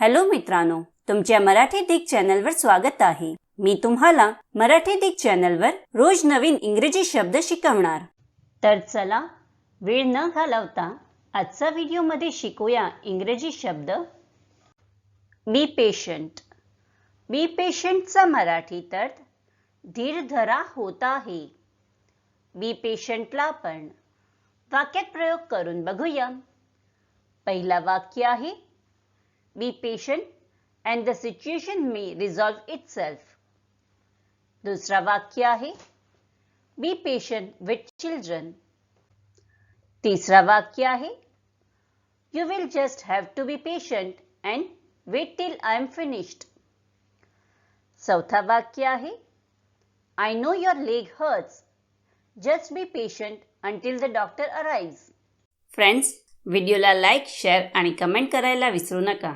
Hello मित्रांनो तुमच्या मराठी दिग चॅनलवर स्वागत आहे. मी तुम्हाला मराठी दिग चॅनलवर रोज नवीन इंग्रजी शब्द शिकवणार. तर चला वेळ न घालवता आजचा व्हिडिओमध्ये शिकूया इंग्रजी शब्द. Be patient. बी पेशंटचा मराठीत अर्थ धीर धरा होत आहे. बी पेशंटला आपण वाक्यात प्रयोग करून बघूया. पहिला वाक्य आहे be patient and the situation may resolve itself दुसरा वाक्य आहे बी पेशंट विथ चिल्ड्रन तिसरा वाक्य आहे you will just have to be patient and wait till I'm finished चौथा वाक्य आहे I know your leg hurts just be patient until the doctor arrives friends व्हिडिओला लाईक शेअर आणि comment करायला विसरू नका